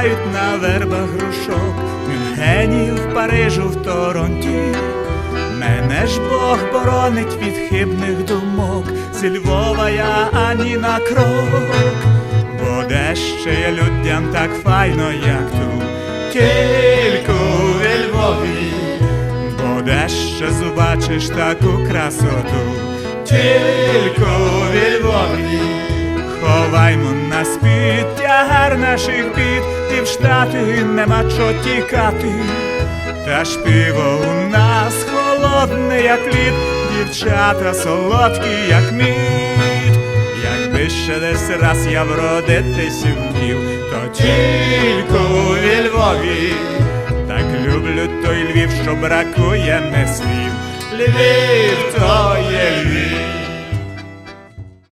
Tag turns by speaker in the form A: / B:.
A: співають на вербах грушок, Мюнхені, в Парижу, в Торонті. Мене ж Бог боронить від хибних думок, зі Львова я ані на крок, бо де ще людям так файно, як тут, тільки у Львові, бо де ще зубачиш таку красоту, тільки у Львові. Ховаймо на спід тягар наших бід, і в штати нема чо тікати. Та ж пиво у нас холодне, як лід, дівчата солодкі, як мід. Якби ще десь раз я вродитись вмів, то тільки у Львові. Так люблю той Львів, що бракує не слів. Львів то